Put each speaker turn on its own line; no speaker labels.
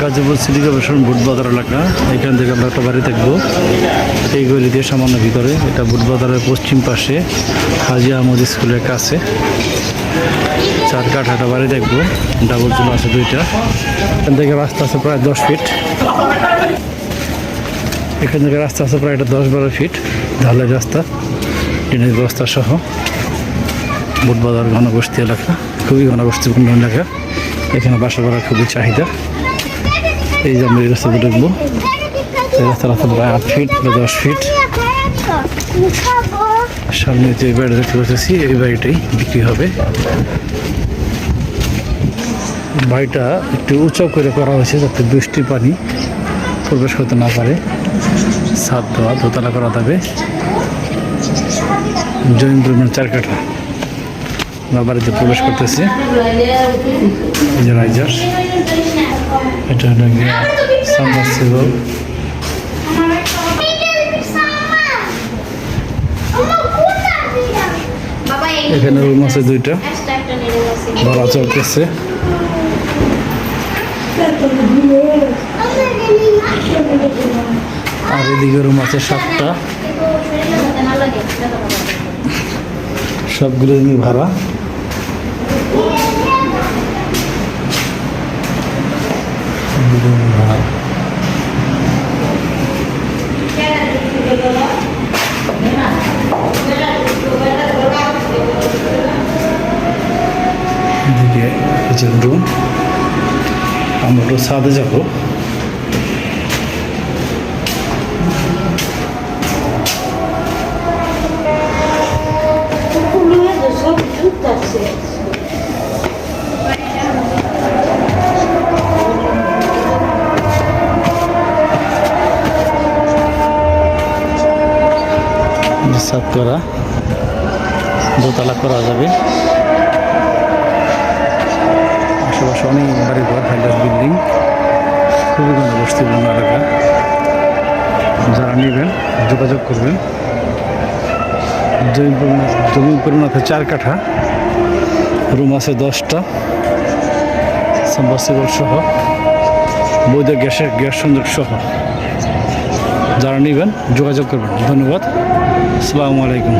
Gazipur city corporation বুটবাজার এলাকা। এখান থেকে আমরা একটা বাড়ি দেখব। এই গলি দিয়ে সামান্য ভিতরে এটা বুটবাজারের পশ্চিম পাশে হাজি আহমদ স্কুলের কাছে। চার একটা বাড়ি দেখব। ডাবল চুল আছে দুইটা। এখান থেকে রাস্তা আছে প্রায় দশ ফিট। এখান থেকে রাস্তা আছে প্রায় এটা দশ বারো ফিট। ঢালাই রাস্তা ট্রেনের ব্যবস্থা সহ। বুটবাজার ঘনবস্তি এলাকা, খুবই ঘনবস্তিপূর্ণ এলাকা। এখানে বাসা বাড়ার খুবই চাহিদা। এই যে আমরা এই রাস্তাতে এই রাস্তা রাস্তা প্রায় আট ফিট বা দশ ফিট সামনে যে বাড়ি দেখতে পাচ্ছি, এই বাড়িটাই বিক্রি হবে। বাড়িটা একটু উঁচু করে করা হয়েছে যাতে বৃষ্টির পানি প্রবেশ করতে না পারে। ছাদ দেওয়া, দোতলা করা যাবে। জমিন পরিমাণ চার কাঠা। আমরা বাড়িতে প্রবেশ করতেছি। রাইজার। এটা হলো গিয়ে সাবমার্সিবল এখানে রুম আছে দুইটা। ভাড়া চলতেছে। আর এদিকে রুম আছে সাতটা। সবগুলো ভাড়া সবগুলো নিয়ে ভাড়া এদিকে কিচেন রুম আমরা ছাদে যাব। সাত করা, দোতলা করা যাবে। আশেপাশে অনেক বাড়ি ঘর হাইলাস বিল্ডিং। খুবই ঘনবস্তিপূর্ণ এলাকা। যারা নেবেন, যোগাযোগ করবেন। জমি পরিমাণ জমি পরিমাণ আছে চার কাঠা। রুম আছে দশটা। সাবমার্সিবল সহ। বৈধ গ্যাসের গ্যাস সংযোগ সহ। যারা নেবেন যোগাযোগ করবেন। ধন্যবাদ। আসসালামু আলাইকুম।